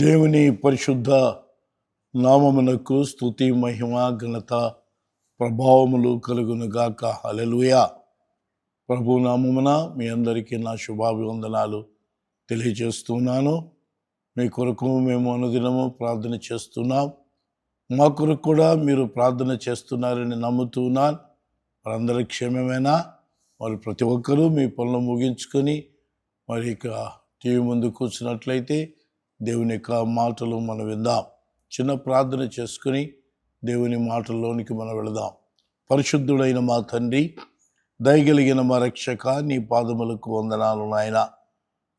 దేవుని పరిశుద్ధ నామమునకు స్థుతి మహిమ ఘనత ప్రభావములు కలుగునుగాక హల్లెలూయా. ప్రభు నామమున మీ అందరికీ నా శుభాభివందనాలు తెలియజేస్తున్నాను. మీ కొరకు మేము అనుదినము ప్రార్థన చేస్తున్నాం. మా కొరకు కూడా మీరు ప్రార్థన చేస్తున్నారని నమ్ముతున్నాను వారందరి క్షేమమేనా? మరి ప్రతి ఒక్కరూ మీ పనులు ముగించుకొని మరి ఇక టీవీ ముందు కూర్చున్నట్లయితే దేవుని యొక్క మాటలు మనం విందాం. చిన్న ప్రార్థన చేసుకుని దేవుని మాటల్లోనికి మనం వెళదాం. పరిశుద్ధుడైన మా తండ్రి దయగలిగిన మా రక్షక నీ పాదములకు వందనాలు నాయన.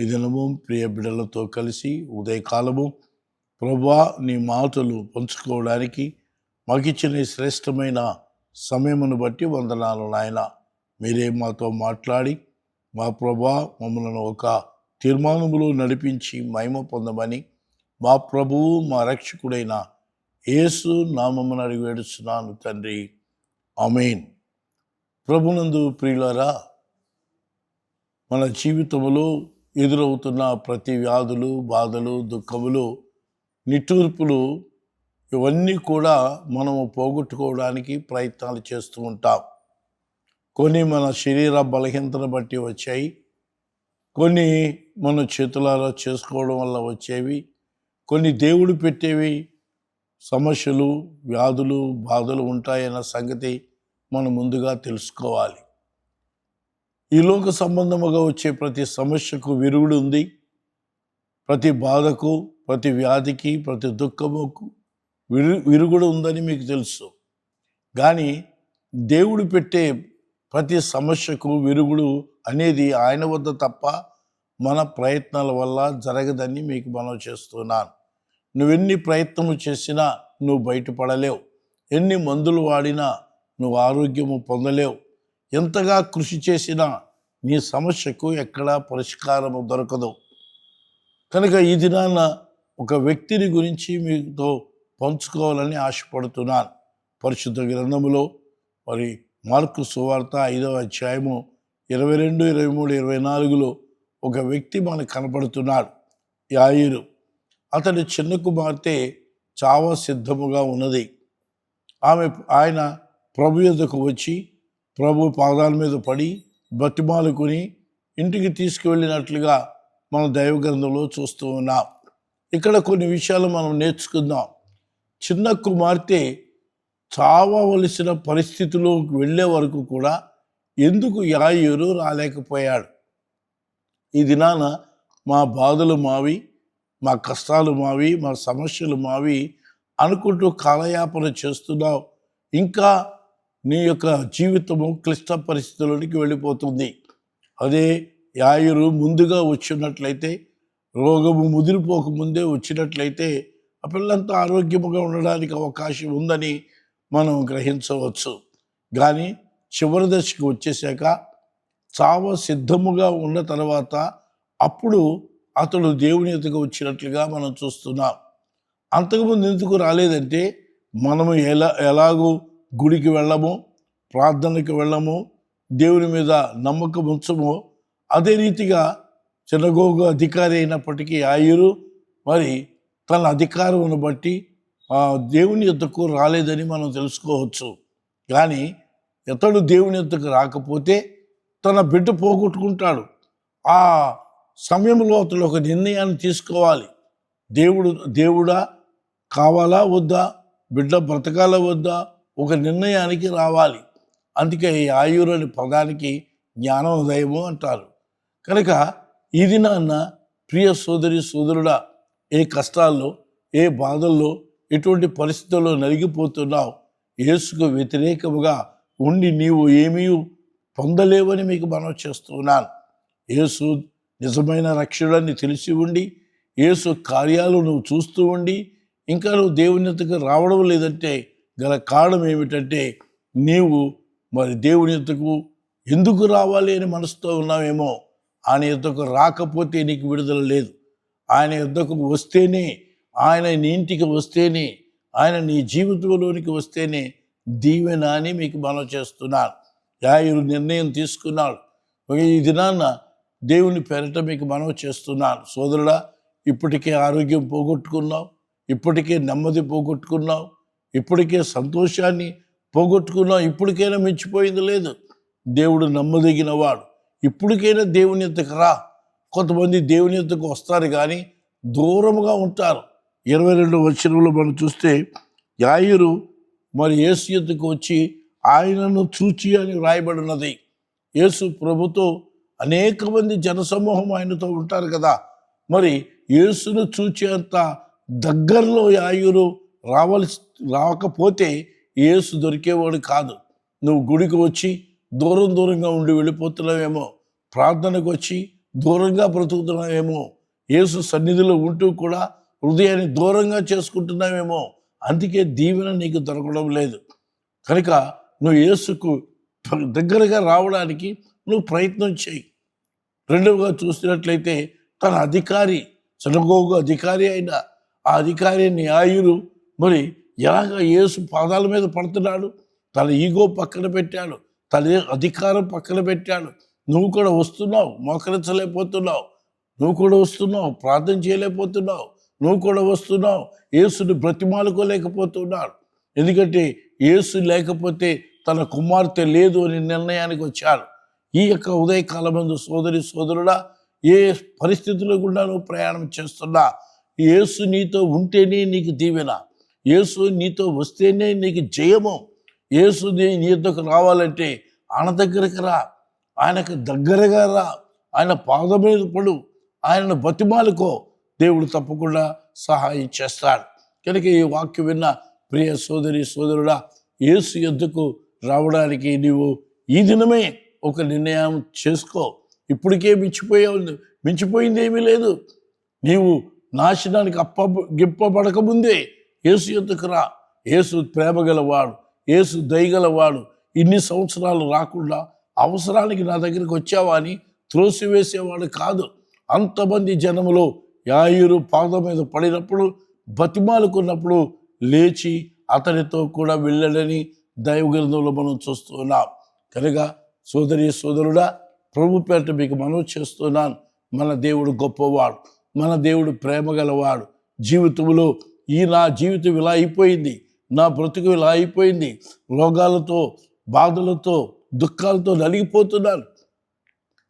ఈ దినము ప్రియ బిడ్డలతో కలిసి ఉదయకాలము ప్రభా నీ మాటలు పంచుకోవడానికి మాకిచ్చిన శ్రేష్టమైన సమయమును బట్టి వందనాలు నాయన. మీరే మాతో మాట్లాడి మా ప్రభా మమ్మలను ఒక తీర్మానములో నడిపించి మహిమ పొందమని మా ప్రభువు మా రక్షకుడైన యేసు నామమ్మను అడిగివేడుస్తున్నాను తండ్రి. అమీన్ ప్రభునందు ప్రియులారా మన జీవితంలో ఎదురవుతున్న ప్రతి వ్యాధులు బాధలు దుఃఖములు నిట్టూర్పులు ఇవన్నీ కూడా మనము పోగొట్టుకోవడానికి ప్రయత్నాలు చేస్తూ ఉంటాం. కొన్ని మన శరీర బలహీనతను బట్టి వచ్చాయి కొన్ని మన చేతులారా చేసుకోవడం వల్ల వచ్చేవి కొన్ని దేవుడు పెట్టేవి సమస్యలు వ్యాధులు బాధలు ఉంటాయన్న సంగతి మనం ముందుగా తెలుసుకోవాలి. ఈ లోక సంబంధముగా వచ్చే ప్రతి సమస్యకు విరుగుడు ఉంది. ప్రతి బాధకు ప్రతి వ్యాధికి ప్రతి దుఃఖముకు విరు విరుగుడు ఉందని మీకు తెలుసు. కానీ దేవుడు పెట్టే ప్రతి సమస్యకు విరుగుడు అనేది ఆయన వద్ద తప్ప మన ప్రయత్నాల వల్ల జరగదని మీకు మనం చేస్తున్నాను. నువ్వెన్ని ప్రయత్నము చేసినా నువ్వు బయటపడలేవు. ఎన్ని మందులు వాడినా నువ్వు ఆరోగ్యము పొందలేవు. ఎంతగా కృషి చేసినా నీ సమస్యకు ఎక్కడా పరిష్కారము దొరకదు. కనుక ఈ దినాన ఒక వ్యక్తిని గురించి మీతో పంచుకోవాలని ఆశపడుతున్నాను. పరిశుద్ధ గ్రంథములో మరి మార్కు సువార్త ఐదవ అధ్యాయము ఇరవై రెండు ఇరవై మూడు ఇరవై నాలుగులో ఒక వ్యక్తి మనకు కనపడుతున్నాడు యాయిరు. అతడి చిన్న కుమార్తె చావ సిద్ధముగా ఉన్నది. ఆమె ఆయన ప్రభు యొద్దకు వచ్చి ప్రభు పాదాల మీద పడి బతిమాలుకుని ఇంటికి తీసుకువెళ్ళినట్లుగా మన దైవగ్రంథంలో చూస్తూ ఉన్నాం. ఇక్కడ కొన్ని విషయాలు మనం నేర్చుకుందాం. చిన్న కుమార్తె చావవలసిన పరిస్థితిలోకి వెళ్ళే వరకు కూడా ఎందుకు యాయూరు రాలేకపోయాడు? ఈ దినాన మా బాధలు మావి మా కష్టాలు మావి మా సమస్యలు మావి అనుకుంటూ కాలయాపన చేస్తున్నావు. ఇంకా నీ యొక్క జీవితము క్లిష్ట పరిస్థితుల్లోనికి వెళ్ళిపోతుంది. అదే యాయురు ముందుగా వచ్చినట్లయితే రోగము ముదిరిపోకముందే వచ్చినట్లయితే ఆ పిల్లంతా ఆరోగ్యముగా ఉండడానికి అవకాశం ఉందని మనం గ్రహించవచ్చు. కానీ చివరి దశకు వచ్చేసాక చావ సిద్ధముగా ఉన్న తర్వాత అప్పుడు అతడు దేవుని ఎదుగు వచ్చినట్లుగా మనం చూస్తున్నాం. అంతకుముందు ఎందుకు రాలేదంటే మనము ఎలా ఎలాగూ గుడికి వెళ్ళము ప్రార్థనకి వెళ్ళము దేవుని మీద నమ్మకం ఉంచము. అదే రీతిగా చిన్నగోగు అధికారి అయినప్పటికీ ఆయురు మరి తన అధికారమును బట్టి దేవుని యొద్దకు రాలేదని మనం తెలుసుకోవచ్చు. కానీ ఇతడు దేవుని యొద్దకు రాకపోతే తన బిడ్డ పోగొట్టుకుంటాడు. ఆ సమయంలో అతడు ఒక నిర్ణయాన్ని తీసుకోవాలి. దేవుడు దేవుడా కావాలా వద్దా? బిడ్డ బ్రతకాలా వద్దా? ఒక నిర్ణయానికి రావాలి. అందుకే ఈ ఆయుర్ అనే పదానికి జ్ఞానోదయము అంటారు. కనుక ఇది నాన్న ప్రియ సోదరి సోదరుడా ఏ కష్టాల్లో ఏ బాధల్లో ఎటువంటి పరిస్థితుల్లో నలిగిపోతున్నావు. యేసుకు వ్యతిరేకముగా ఉండి నీవు ఏమీ పొందలేవని మీకు మనం చేస్తున్నాను. యేసు నిజమైన రక్షణని తెలిసి ఉండి యేసు కార్యాలు నువ్వు చూస్తూ ఉండి ఇంకా నువ్వు దేవునితకు రావడం లేదంటే గల కారణం ఏమిటంటే నీవు మరి దేవునితకు ఎందుకు రావాలి అని మనసుతో ఉన్నావేమో ఆయన యుద్ధకు రాకపోతే నీకు విడుదల లేదు. ఆయన యుద్ధకు వస్తేనే ఆయన నీ ఇంటికి వస్తేనే ఆయన నీ జీవితంలోనికి వస్తేనే దీవెన అని మీకు మనం చేస్తున్నాను యాయుడు నిర్ణయం తీసుకున్నాడు. ఈ దినాన్న దేవుని పేరట మీకు మనం చేస్తున్నాను సోదరుడా ఇప్పటికే ఆరోగ్యం పోగొట్టుకున్నావు ఇప్పటికే నెమ్మది పోగొట్టుకున్నావు ఇప్పటికే సంతోషాన్ని పోగొట్టుకున్నావు ఇప్పటికైనా మించిపోయింది లేదు. దేవుడు నమ్మదగిన వాడు. ఇప్పటికైనా దేవుని ఎత్తుకు రా. కొంతమంది దేవుని ఎత్తుకు వస్తారు కానీ దూరముగా ఉంటారు. ఇరవై రెండు వచనంలో మనం చూస్తే యాయురు మరి యేసు ఎద్దుకు వచ్చి ఆయనను చూచి అని వ్రాయబడినది. యేసు ప్రభుతో అనేక మంది జనసమూహం ఆయనతో ఉంటారు కదా. మరి యేసును చూచేంత దగ్గరలో యాయురు రావలసి రాకపోతే యేసు దొరికేవాడు కాదు. నువ్వు గుడికి వచ్చి దూరం దూరంగా ఉండి వెళ్ళిపోతున్నావేమో ప్రార్థనకు వచ్చి దూరంగా బ్రతుకుతున్నావేమో యేసు సన్నిధిలో ఉంటూ కూడా హృదయాన్ని దూరంగా చేసుకుంటున్నావేమో అందుకే దీవెన నీకు దొరకడం లేదు. కనుక నువ్వు యేసుకు దగ్గరగా రావడానికి నువ్వు ప్రయత్నం చేయి. రెండవగా చూసినట్లయితే తన అధికారి సనగోగు అధికారి అయిన ఆ అధికారి న్యాయులు మరి ఎలాగ యేసు పాదాల మీద పడుతున్నాడు? తన ఈగో పక్కన పెట్టాడు తన అధికారం పక్కన పెట్టాడు. నువ్వు కూడా వస్తున్నావు మోకరించలేకపోతున్నావు. నువ్వు కూడా వస్తున్నావు ప్రార్థన చేయలేకపోతున్నావు. నువ్వు కూడా వస్తున్నావు. యేసుని బ్రతిమాలుకోలేకపోతున్నారు. ఎందుకంటే యేసు లేకపోతే తన కుమార్తె లేదు అని నిర్ణయానికి వచ్చాడు ఈ యొక్క ఉదయకాలమందు సోదరి సోదరుడా ఏ పరిస్థితుల్లో కూడా నువ్వు ప్రయాణం చేస్తున్నా? యేసు నీతో ఉంటేనే నీకు దీవెన. యేసు నీతో వస్తేనే నీకు జయము. యేసు నీ రావాలంటే ఆయన దగ్గరికి రా. ఆయనకు దగ్గరగా రా. ఆయన పాదం మీద పడు. ఆయనను బతిమాలుకో. దేవుడు తప్పకుండా సహాయం చేస్తాడు. కనుక ఈ వాక్యం విన్న ప్రియ సోదరి సోదరుడా యేసు ఎద్దుకు రావడానికి నీవు ఈ దినమే ఒక నిర్ణయం చేసుకో. ఇప్పటికే మించిపోయావు మించిపోయింది ఏమీ లేదు. నీవు నాశనానికి అప్ప గిప్పబడకముందే యేసు ఎద్దుకు రా. యేసు ప్రేమగలవాడు యేసు దయగలవాడు ఇన్ని సంవత్సరాలు రాకుండా అవసరానికి నా దగ్గరికి వచ్చావా అని త్రోసివేసేవాడు కాదు. అంతమంది జనములో యాయురు పాదం మీద పడినప్పుడు బతిమాలుకున్నప్పుడు లేచి అతనితో కూడా వెళ్ళడని దైవగ్రంథంలో మనం చూస్తున్నాం కనుక సోదరి సోదరుడా ప్రభు పేట మీకు మనవి చేస్తున్నాను. మన దేవుడు గొప్పవాడు మన దేవుడు ప్రేమ గలవాడు. జీవితంలో ఈ నా జీవితం ఇలా అయిపోయింది నా బ్రతుకు ఇలా అయిపోయింది. రోగాలతో బాధలతో దుఃఖాలతో నలిగిపోతున్నాను.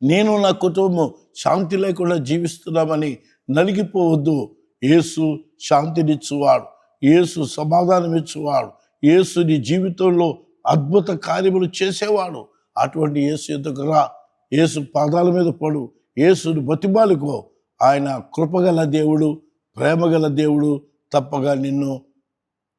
నేను నా కుటుంబం శాంతి లేకుండా జీవిస్తున్నామని నలిగిపోవద్దు. యేసు శాంతినిచ్చువాడు. యేసు సమాధానం ఇచ్చువాడు యేసు నీ జీవితంలో అద్భుత కార్యములు చేసేవాడు. అటువంటి యేసు ఎందుకు రా? యేసు పాదాల మీద పడు. యేసుని బతిమాలుకో. ఆయన కృపగల దేవుడు ప్రేమగల దేవుడు తప్పగా నిన్ను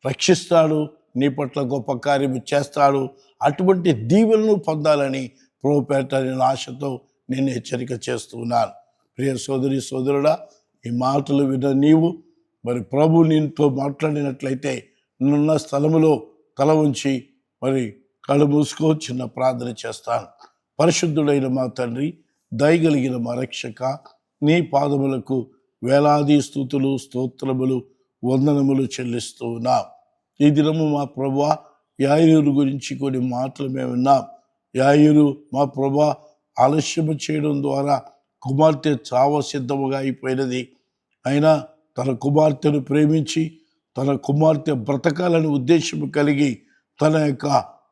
రక్షిస్తాడు. నీ పట్ల గొప్ప కార్యము చేస్తాడు. అటువంటి దీవెలను పొందాలని ప్రోపేట ఆశతో నేను హెచ్చరిక చేస్తున్నాను. ప్రియ సోదరి సోదరుడా ఈ మాటలు విన్న నీవు మరి ప్రభు నీతో మాట్లాడినట్లయితే నున్న స్థలములో తల ఉంచి మరి కళ్ళు మూసుకో చిన్న ప్రార్థన చేస్తాను. పరిశుద్ధుడైన మా తండ్రి దయగలిగిన మా రక్షక నీ పాదములకు వేలాది స్థుతులు స్తోత్రములు వందనములు చెల్లిస్తూ ఉన్నాం. ఈ దినము మా ప్రభా యాయూరు గురించి కొన్ని మాటలు మేము విన్నాం. యాయూరు మా ప్రభా ఆలస్యము చేయడం ద్వారా కుమార్తె చావ సిద్ధముగా అయిపోయినది. అయినా తన కుమార్తెను ప్రేమించి తన కుమార్తె బ్రతకాలని ఉద్దేశం కలిగి తన యొక్క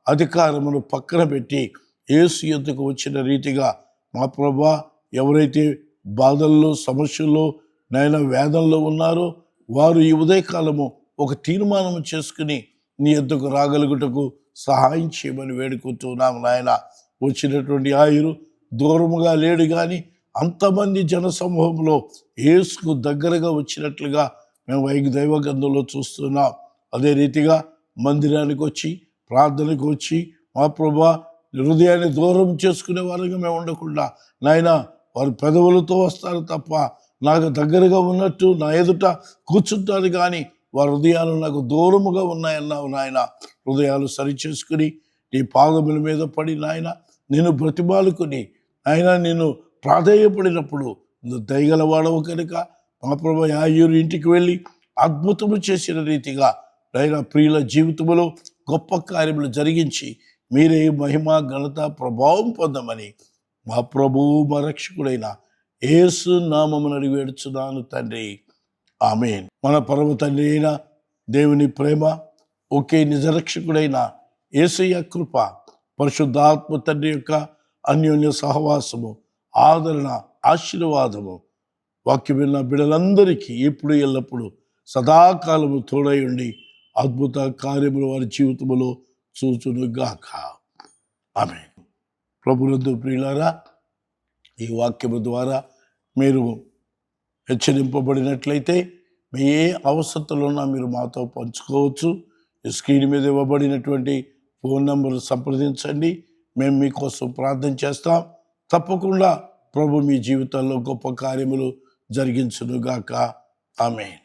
అధికారమును పక్కన పెట్టి ఏసు ఎందుకు వచ్చిన రీతిగా మా ప్రభా ఎవరైతే బాధల్లో సమస్యల్లో నైనా వేదంలో ఉన్నారో వారు ఈ ఉదయకాలము ఒక తీర్మానం చేసుకుని నీ ఎద్దుకు రాగలుగుటకు సహాయం చేయమని వేడుకుంటున్నాము నాయన. వచ్చినటువంటి ఆయురు దూరముగా లేడు కానీ అంతమంది జన సమూహంలో ఏసుకు దగ్గరగా వచ్చినట్లుగా మేము వైద్య దైవగంధంలో చూస్తున్నాం. అదే రీతిగా మందిరానికి వచ్చి ప్రార్థనకు వచ్చి మా ప్రభా హృదయాన్ని దూరం చేసుకునే వారికి మేము ఉండకుండా నాయన వారు పెదవులతో వస్తారు తప్ప నాకు దగ్గరగా ఉన్నట్టు నా ఎదుట కూర్చుంటారు కానీ వారి హృదయాలు నాకు దూరముగా ఉన్నాయన్నావు నాయన. హృదయాలు సరిచేసుకుని నీ పాదముల మీద పడి నాయన నేను బ్రతిమాలుకుని ఆయన నేను ప్రాధేయపడినప్పుడు నువ్వు దయగలవాడవు కనుక. మా ప్రభు యాయూరు ఇంటికి వెళ్ళి అద్భుతము చేసిన రీతిగా ఆయన ప్రియుల జీవితంలో గొప్ప కార్యములు జరిగించి మీరే మహిమ ఘనత ప్రభావం పొందమని మా ప్రభువు మా రక్షకుడైన ఏసు నామమును అడిగేడుచున్నాను తండ్రి. ఆమెన్. మన పరమ తండ్రి అయిన దేవుని ప్రేమ ఒకే నిజరక్షకుడైన ఏసయ్య కృప పరిశుద్ధాత్మ తండ్రి యొక్క అన్యోన్య సహవాసము ఆదరణ ఆశీర్వాదము. వాక్యం విన్న బిడలందరికీ ఎప్పుడు ఎల్లప్పుడూ సదాకాలము తోడై ఉండి అద్భుత కార్యములు వారి జీవితములో చూచునుగాక. ఆమె ప్రభునందు ప్రియులారా ఈ వాక్యము ద్వారా మీరు హెచ్చరింపబడినట్లయితే మీ ఏ అవసరతలో ఉన్నా మీరు మాతో పంచుకోవచ్చు. స్క్రీన్ మీద ఇవ్వబడినటువంటి ఫోన్ నంబర్ సంప్రదించండి. మేము మీకోసం ప్రార్థన చేస్తాం. తప్పకుండా ప్రభు మీ జీవితాల్లో గొప్ప కార్యములు జరిగించునుగాక. ఆమె